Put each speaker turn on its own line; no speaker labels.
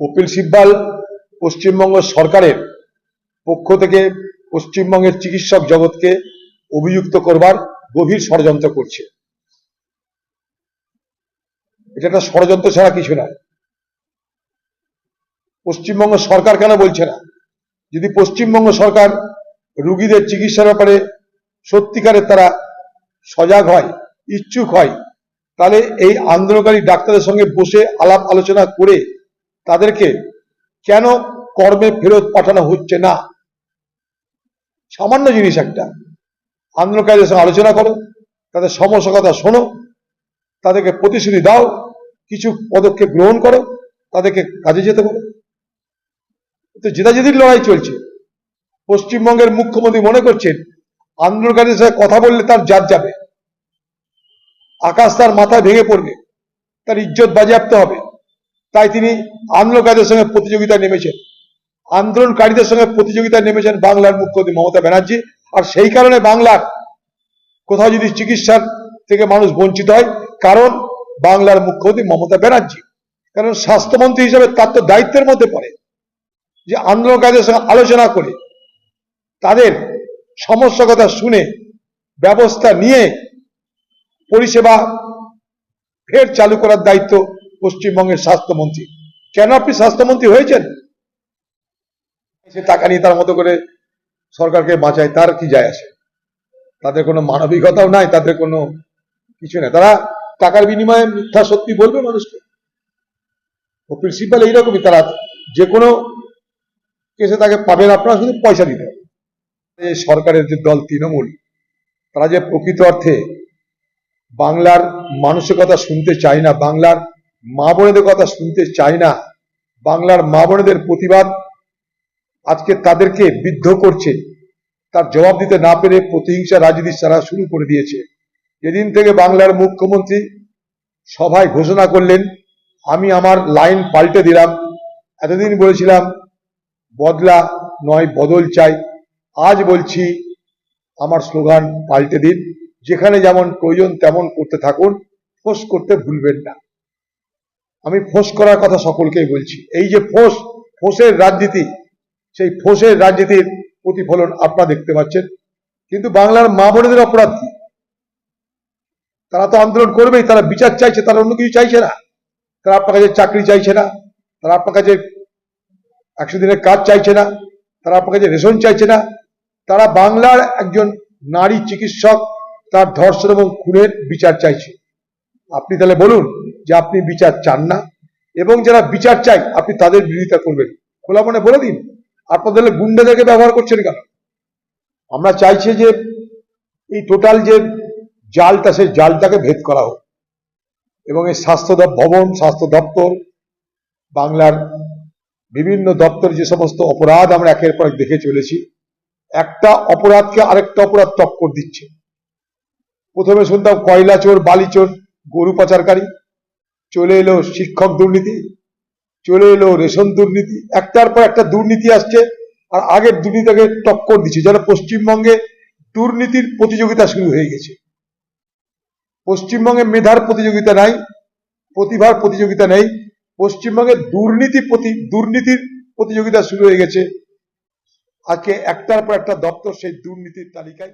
কপিল সিব্বাল পশ্চিমবঙ্গ সরকারের পক্ষ থেকে পশ্চিমবঙ্গের চিকিৎসক জগৎকে অভিযুক্ত করবার গভীর ষড়যন্ত্র করছে। এটা একটা ষড়যন্ত্র ছাড়া কিছু নয় পশ্চিমবঙ্গ সরকার কেন বলছে না? যদি পশ্চিমবঙ্গ সরকার রুগীদের চিকিৎসার ব্যাপারে সত্যিকারের তারা সজাগ হয়, ইচ্ছুক হয়, তাহলে এই আন্দোলনকারী ডাক্তারের সঙ্গে বসে আলাপ আলোচনা করে তাদেরকে কেন কর্মে ফেরত পাঠানো হচ্ছে না? সামান্য জিনিস একটা। আন্দোলনকারীদের সঙ্গে আলোচনা করো, তাদের সমস্যা কথা শোনো, তাদেরকে প্রতিশ্রুতি দাও, কিছু পদক্ষেপ গ্রহণ করো, তাদেরকে কাজে যেতে বলো। তো জেদাজেদির লড়াই চলছে। পশ্চিমবঙ্গের মুখ্যমন্ত্রী মনে করছেন, আন্দোলনকারীদের সাথে কথা বললে তার জাত যাবে। আকাশ তার মাথায় ভেঙে পড়বে। তার ইজ্জত বাজেয়াপ্ত হবে। তাই তিনি আন্দোলনকারীদের সঙ্গে প্রতিযোগিতায় নেমেছেন। আন্দোলনকারীদের সঙ্গে প্রতিযোগিতায় নেমেছেন বাংলার মুখ্যমন্ত্রী মমতা ব্যানার্জি। আর সেই কারণে বাংলার কোথাও যদি চিকিৎসার থেকে মানুষ বঞ্চিত হয়, কারণ বাংলার মুখ্যমন্ত্রী মমতা ব্যানার্জি। কারণ স্বাস্থ্যমন্ত্রী হিসেবে তার তো দায়িত্বের মধ্যে পড়ে যে আন্দোলনকারীদের সঙ্গে আলোচনা করে, তাদের সমস্যা কথা শুনে, ব্যবস্থা নিয়ে পরিষেবা ফের চালু করার দায়িত্ব পশ্চিমবঙ্গের স্বাস্থ্যমন্ত্রী। কেন আপনি স্বাস্থ্যমন্ত্রী হয়েছেন? সে টাকা নিয়ে তার মতো করে সরকারকে বাঁচায়, তার কি যায় আসে? তাদের কোনো মানবিকতাও নাই, তাদের কোনো কিছু নেই। তারা টাকার বিনিময়ে মিথ্যা সত্যি বলবে মানুষকে? ও প্রিন্সিপাল এইরকমই, তারা যে কোনো কেসে তাকে পাবেন, আপনারা শুধু পয়সা দিতে হবে। সরকারের যে দল তৃণমূল, তারা যে প্রকৃত অর্থে বাংলার মানসিকতা শুনতে চায় না, বাংলার মা বোনেদের কথা শুনতে চায় না। বাংলার মা বোনেদের প্রতিবাদ আজকে তাদেরকে বিদ্ধ করছে। তার জবাব দিতে না পেরে প্রতিহিংসা রাজনীতি সারা শুরু করে দিয়েছে। যেদিন থেকে বাংলার মুখ্যমন্ত্রী সভায় ঘোষণা করলেন, আমি আমার লাইন পাল্টে দিলাম। এতদিন বলেছিলাম, বদলা নয়, বদল চাই। আজ বলছি, আমার স্লোগান পাল্টে দিন। যেখানে যেমন প্রয়োজন তেমন করতে থাকুন। ফোস করতে ভুলবেন না। আমি ফোঁস করার কথা সকলকেই বলছি। এই যে ফোঁস, ফোঁসের রাজনীতি, সেই ফোঁসের রাজনীতির প্রতিফলন আপনারা দেখতে পাচ্ছেন। কিন্তু বাংলার মা বোনেদের অপরাধ কি? তারা তো আন্দোলন করবেই, তারা বিচার চাইছে, তারা অন্য কিছু চাইছে না। তারা আপনার কাছে চাকরি চাইছে না, তারা আপনার কাছে একশো দিনের কাজ চাইছে না, তারা আপনার কাছে রেশন চাইছে না। তারা বাংলার একজন নারী চিকিৎসক, তার ধর্ষণ এবং খুনের বিচার চাইছে। আপনি তাহলে বলুন যে আপনি বিচার চান না এবং যারা বিচার চাই আপনি তাদের বিরোধিতা করবেন। খোলা মনে বলে দিন, আপনাদের গুন্ডাদেরকে ব্যবহার করছেন কেন? আমরা চাইছি যে এই টোটাল যে জালটা, সেই জালটাকে ভেদ করা হোক এবং এই স্বাস্থ্য ভবন স্বাস্থ্য দপ্তর, বাংলার বিভিন্ন দপ্তর যে সমস্ত অপরাধ আমরা একের পর এক দেখে চলেছি, একটা অপরাধকে আরেকটা অপরাধ টক্কর দিচ্ছে। প্রথমে শুনতাম কয়লা চোর, বালি চোর, গরু পাচারকারী চলে এলো শিক্ষক দুর্নীতি, চলে এলো রেশন দুর্নীতি, একটার পর একটা দুর্নীতি আসছে আর আগের দুর্নীতিকে টক্কর দিচ্ছে। যেন পশ্চিমবঙ্গে দুর্নীতির প্রতিযোগিতা শুরু হয়ে গেছে। পশ্চিমবঙ্গে মেধার প্রতিযোগিতা নাই, প্রতিভার প্রতিযোগিতা নেই, পশ্চিমবঙ্গে দুর্নীতি প্রতি, দুর্নীতির প্রতিযোগিতা শুরু হয়ে গেছে। আজকে একটার পর একটা দপ্তর সেই দুর্নীতির তালিকায়